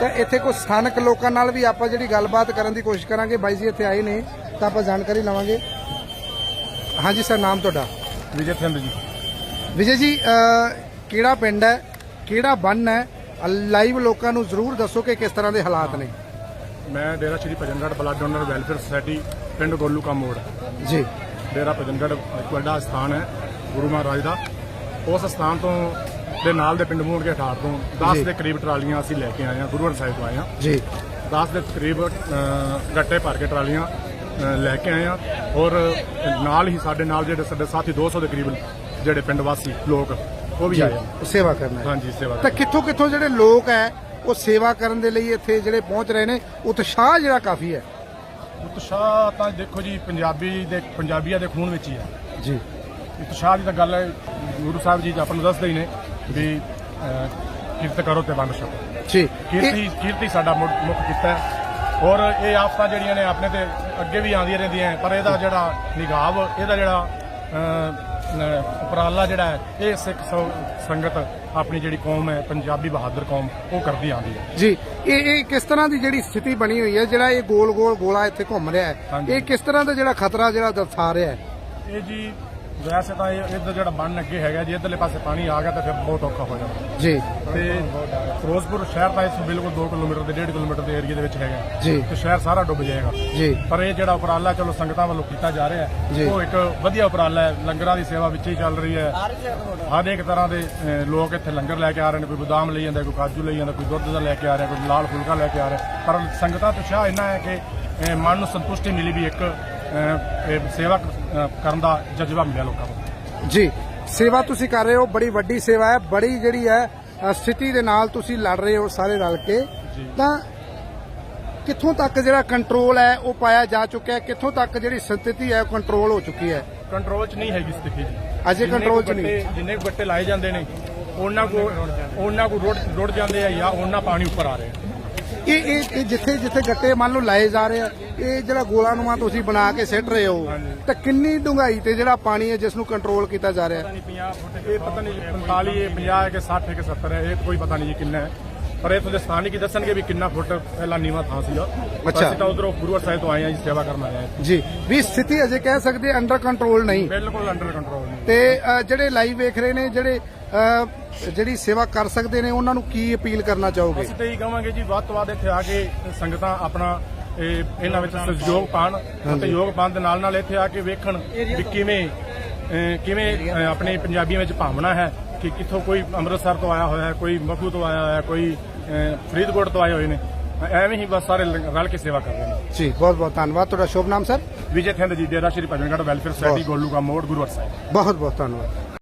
ਤਾਂ ਇੱਥੇ ਕੋਈ ਸਥਾਨਕ ਲੋਕਾਂ ਨਾਲ ਵੀ ਆਪਾਂ ਜਿਹੜੀ ਗੱਲਬਾਤ ਕਰਨ ਦੀ ਕੋਸ਼ਿਸ਼ ਕਰਾਂਗੇ। ਬਾਈ ਜੀ ਇੱਥੇ ਆਏ ਨੇ ਤਾਂ ਆਪਾਂ ਜਾਣਕਾਰੀ ਲਵਾਂਗੇ। ਹਾਂਜੀ ਸਰ ਨਾਮ ਤੁਹਾਡਾ? ਵਿਜੇ ਥਿੰਦ ਜੀ। ਵਿਜੇ ਜੀ ਕਿਹੜਾ ਪਿੰਡ ਹੈ? ਕਿਹੜਾ ਬੰਨ ਹੈ? ਲਾਈਵ ਲੋਕਾਂ ਨੂੰ ਜ਼ਰੂਰ ਦੱਸੋ ਕਿ ਕਿਸ ਤਰ੍ਹਾਂ ਦੇ ਹਾਲਾਤ ਨੇ। ਮੈਂ Dera Shri Bhajangarh blood donor welfare society ਪਿੰਡ ਗੋਲੂ ਕਾ ਮੋੜ। ਜੀ। ਡੇਰਾ ਭਜਨਗੜ੍ਹ ਇੱਕ ਵੱਡਾ ਸਥਾਨ ਹੈ ਗੁਰੂ ਮਹਾਰਾਜ ਦਾ। ਉਸ ਸਥਾਨ ਤੋਂ ਦੇ ਨਾਲ ਦੇ ਪਿੰਡ ਮੋੜ ਕੇ ਠਾੜ ਤੋਂ 10 ਜੀ। ਦੇ ਕਰੀਬ ਟਰਾਲੀਆਂ ਅਸੀਂ ਲੈ ਕੇ ਆਏ ਹਾਂ ਗੁਰੂਵਰ ਸਾਹਿਬ ਤੋਂ ਆਏ ਹਾਂ। ਜੀ। 10 ਦੇ ਕਰੀਬ ਗੱਟੇ ਭਰ ਕੇ ਟਰਾਲੀਆਂ ਲੈ ਕੇ ਆਏ ਹਾਂ। ਔਰ ਨਾਲ ਹੀ ਸਾਡੇ ਨਾਲ ਜਿਹੜੇ ਸਾਡੇ ਸਾਥੀ 200 ਦੇ ਕਰੀਬ ਜਿਹੜੇ ਪਿੰਡ ਵਾਸੀ ਲੋਕ ਉਹ ਵੀ ਆਏ ਹਨ ਸੇਵਾ ਕਰਨਾ ਹਾਂਜੀ ਸੇਵਾ ਤਾਂ ਕਿੱਥੋਂ ਕਿੱਥੋਂ ਜਿਹੜੇ ਲੋਕ ਹੈ ਉਹ ਸੇਵਾ ਕਰਨ ਦੇ ਲਈ ਇੱਥੇ ਜਿਹੜੇ ਪਹੁੰਚ ਰਹੇ ਨੇ ਉਤਸ਼ਾਹ ਜਿਹੜਾ ਕਾਫੀ ਹੈ। ਉਤਸ਼ਾਹ ਤਾਂ ਦੇਖੋ ਜੀ ਪੰਜਾਬੀ ਦੇ ਪੰਜਾਬੀਆਂ ਦੇ ਖੂਨ ਵਿੱਚ ਹੀ ਹੈ। ਜੀ। ਉਤਸ਼ਾਹ ਦੀ ਤਾਂ ਗੱਲ ਹੈ ਗੁਰੂ ਸਾਹਿਬ ਜੀ ਆਪਾਂ ਨੂੰ ਦੱਸਦੇ ਹੀ ਨੇ ਵੀ ਕਿਰਤ ਕਰੋ ਤੇ ਵੰਡ ਛਕੋ। ਜੀ। ਕੀਰਤੀ ਕੀਰਤੀ ਸਾਡਾ ਮੁੱਖ ਕੀਤਾ ਹੈ। ਔਰ ਇਹ ਆਫਤਾਂ ਜਿਹੜੀਆਂ ਨੇ ਆਪਣੇ ਤੇ ਅੱਗੇ ਵੀ ਆਉਂਦੀਆਂ ਰਹਿੰਦੀਆਂ ਪਰ ਇਹਦਾ ਜਿਹੜਾ ਨਿਗਾਹ ਇਹਦਾ ਜਿਹੜਾ ਉਪਰਾਲਾ ਜਿਹੜਾ ਹੈ ਇਹ ਸਿੱਖ ਸੰਗਤ ਆਪਣੀ ਜਿਹੜੀ ਕੌਮ ਹੈ ਪੰਜਾਬੀ ਬਹਾਦਰ ਕੌਮ ਉਹ ਕਰਦੀ ਆਉਂਦੀ ਹੈ। ਜੀ ਇਹ ਇਹ ਕਿਸ ਤਰ੍ਹਾਂ ਦੀ ਜਿਹੜੀ ਸਥਿਤੀ ਬਣੀ ਹੋਈ ਹੈ ਜਿਹੜਾ ਇਹ ਗੋਲ ਗੋਲ ਗੋਲਾ ਇੱਥੇ ਘੁੰਮ ਰਿਹਾ ਹੈ। ਇਹ ਕਿਸ ਤਰ੍ਹਾਂ ਦਾ ਜਿਹੜਾ ਖਤਰਾ ਜਿਹੜਾ ਦਰਸਾ ਰਿਹਾ ਹੈ? ਇਹ ਜੀ ਵੈਸੇ ਤਾਂ ਇਹ ਇਹਦਾ ਜਿਹੜਾ ਬੰਨ ਅੱਗੇ ਹੈਗਾ ਜੇ ਇਧਰਲੇ ਪਾਸੇ ਪਾਣੀ ਆ ਗਿਆ ਤਾਂ ਫਿਰ ਬਹੁਤ ਔਖਾ ਹੋ ਜਾਣਾ ਜੀ। ਤੇ ਫਿਰੋਜ਼ਪੁਰ ਸ਼ਹਿਰ ਤਾਂ ਇਸ ਤੋਂ ਬਿਲਕੁਲ 2 ਕਿਲੋਮੀਟਰ ਦੇ 1.5 ਕਿਲੋਮੀਟਰ ਦੇ ਏਰੀਆ ਦੇ ਵਿੱਚ ਹੈਗਾ। ਜੀ। ਤੇ ਸ਼ਹਿਰ ਸਾਰਾ ਡੁੱਬ ਜਾਏਗਾ। ਜੀ। ਪਰ ਇਹ ਜਿਹੜਾ ਉਪਰਾਲਾ ਚਲੋ ਸੰਗਤਾਂ ਵੱਲੋਂ ਕੀਤਾ ਜਾ ਰਿਹਾ। ਹੈ ਉਹ ਇੱਕ ਵਧੀਆ ਉਪਰਾਲਾ ਹੈ। ਲੰਗਰਾਂ ਦੀ ਸੇਵਾ ਵਿੱਚ ਹੀ ਚੱਲ ਰਹੀ ਹੈ। ਹਰ ਇੱਕ ਤਰ੍ਹਾਂ ਦੇ ਲੋਕ ਇੱਥੇ ਲੰਗਰ ਲੈ ਕੇ ਆ ਰਹੇ ਨੇ। ਕੋਈ ਬਦਾਮ ਲਈ ਜਾਂਦਾ ਕੋਈ ਕਾਜੂ ਲਈ ਜਾਂਦਾ ਕੋਈ ਦੁੱਧ ਦਾ ਲੈ ਕੇ ਆ ਰਿਹਾ ਕੋਈ ਲਾਲ ਫੁਲਕਾ ਲੈ ਕੇ ਆ ਰਿਹਾ। ਪਰ ਸੰਗਤਾਂ ਤੋਂ ਚਾਹ ਇੰਨਾ ਹੈ ਕਿ ਮਨ ਨੂੰ ਸੰਤੁਸ਼ਟੀ ਮਿਲੀ ਵੀ ਇੱਕ ਸੇਵਾ ਕਰਨ ਦਾ ਜਜ਼ਬਾ ਮਿਲਿਆ ਲੋਕਾਂ ਨੂੰ। ਜੀ ਸੇਵਾ ਤੁਸੀਂ ਕਰ ਰਹੇ ਹੋ ਬੜੀ ਵੱਡੀ ਸੇਵਾ ਹੈ ਬੜੀ ਜਿਹੜੀ ਹੈ ਸਥਿਤੀ ਦੇ ਨਾਲ ਤੁਸੀਂ ਲੜ ਰਹੇ ਹੋ ਸਾਰੇ ਰਲ ਕੇ। ਤਾਂ ਕਿੱਥੋਂ ਤੱਕ ਜਿਹੜਾ ਕੰਟਰੋਲ ਹੈ ਉਹ ਪਾਇਆ ਜਾ ਚੁੱਕਿਆ ਹੈ? ਕਿੱਥੋਂ ਤੱਕ ਜਿਹੜੀ ਸਥਿਤੀ ਹੈ ਉਹ ਕੰਟਰੋਲ ਹੋ ਚੁੱਕੀ ਹੈ? ਕੰਟਰੋਲ 'ਚ ਨਹੀਂ ਹੈਗੀ ਸਥਿਤੀ ਜੀ। ਅਜੇ control 'ਚ ਨਹੀਂ। ਜਿੰਨੇ ਗੱਟੇ ਲਾਏ ਜਾਂਦੇ ਨੇ ਉਹਨਾਂ ਕੋ ਉਹਨਾਂ ਕੋ ਰੁੜ ਰੁੜ ਜਾਂਦੇ ਆ ਜਾਂ ਉਹਨਾਂ ਪਾਣੀ ਉੱਪਰ ਆ ਰਿਹਾ ਇਹ ਇਹ ਇਹ ਜਿੱਥੇ ਜਿੱਥੇ ਗੱਟੇ ਮੰਨ ਲਓ ਲਾਏ ਜਾ ਰਹੇ ਆ ਇਹ ਜਿਹੜਾ ਗੋਲਾ ਨੂੰਮਾ ਤੁਸੀਂ ਬਣਾ ਕੇ ਸਿੱਟ ਰਹੇ ਹੋ। ਤਾਂ ਕਿੰਨੀ ਡੂੰਘਾਈ ਤੇ ਜਿਹੜਾ ਪਾਣੀ ਹੈ ਜਿਸ ਨੂੰ ਕੰਟਰੋਲ ਕੀਤਾ ਜਾ ਰਿਹਾ ਹੈ 50 ਫੁੱਟ ਇਹ ਪਤਾ ਨਹੀਂ 45 ਇਹ 50 ਹੈ ਕਿ 60 ਹੈ ਕਿ 70 ਹੈ ਇਹ ਕੋਈ ਪਤਾ ਨਹੀਂ ਕਿੰਨਾ ਹੈ ਪਰ ਇਹ ਤੁਹਾਡੇ ਸਥਾਨਿਕ ਹੀ ਦੱਸਣਗੇ ਵੀ ਕਿੰਨਾ ਫੁੱਟ ਪਹਿਲਾਂ ਨੀਵਾ ਥਾਂ ਸੀਗਾ। ਅੱਛਾ। ਅਸੀਂ ਤਾਂ ਉਧਰੋਂ ਗੁਰੂਵਾਰ ਸਾਹਿਬ ਤੋਂ ਆਏ ਹਾਂ ਜੀ ਸੇਵਾ ਕਰਨ ਆਏ ਹਾਂ। ਜੀ ਵੀ ਸਥਿਤੀ ਅਜੇ ਕਹਿ ਸਕਦੇ ਅੰਡਰ ਕੰਟਰੋਲ ਨਹੀਂ। ਬਿਲਕੁਲ ਅੰਡਰ ਕੰਟਰੋਲ ਨਹੀਂ। ਤੇ ਅ, ਜਿਹੜੇ ਲਾਈਵ ਵੇਖ ਰਹੇ ਨੇ ਜਿਹੜੇ ਅ, ਜਿਹੜੀ ਸੇਵਾ ਕਰ ਸਕਦੇ ਨੇ ਉਹਨਾਂ ਨੂੰ ਕੀ ਅਪੀਲ ਕਰਨਾ ਚਾਹੋਗੇ? ਅਸੀਂ ਤਾਂ ਇਹੀ ਕਹਾਂਗੇ ਜੀ ਵੱਧ ਤੋਂ ਵੱਧ ਇੱਥੇ ਆ ਕੇ ਸੰਗਤਾਂ ਆਪਣਾ ਇਹ ਇਹਨਾਂ ਵਿੱਚ ਸਹਿਯੋਗ ਪਾਣ ਅਤੇ ਯੋਗ ਪਾਣ ਦੇ ਨਾਲ ਨਾਲ ਇੱਥੇ ਆ ਕੇ ਵੇਖਣ ਵੀ ਕਿਵੇਂ ਅਹ, ਕਿਵੇਂ ਅਹ, ਆਪਣੇ ਪੰਜਾਬੀਆਂ ਵਿੱਚ ਭਾਵਨਾ ਹੈ। ਕਿ ਕਿੱਥੋਂ ਕੋਈ ਅੰਮ੍ਰਿਤਸਰ ਤੋਂ ਆਇਆ ਹੋਇਆ ਹੈ ਕੋਈ ਮਖੂ ਤੋਂ ਆਇਆ ਹੋਇਆ ਹੈ ਕੋਈ ਫਰੀਦਕੋਟ ਤੋਂ ਆਏ ਹੋਏ ਨੇ। ਐਵੇਂ ਹੀ ਬਸ ਸਾਰੇ ਰਲ ਕੇ ਸੇਵਾ ਕਰ ਰਹੇ ਨੇ। ਜੀ ਬਹੁਤ ਬਹੁਤ ਧੰਨਵਾਦ। ਤੁਹਾਡਾ ਸ਼ੁਭ ਨਾਮ sir? Vijay Thind ji Dera Shri Bhajangarh welfare society Golu Ka Mor ਗੁਰੂਵਾਰ ਸਾਹਿਬ। ਬਹੁਤ ਬਹੁਤ ਧੰਨਵਾਦ।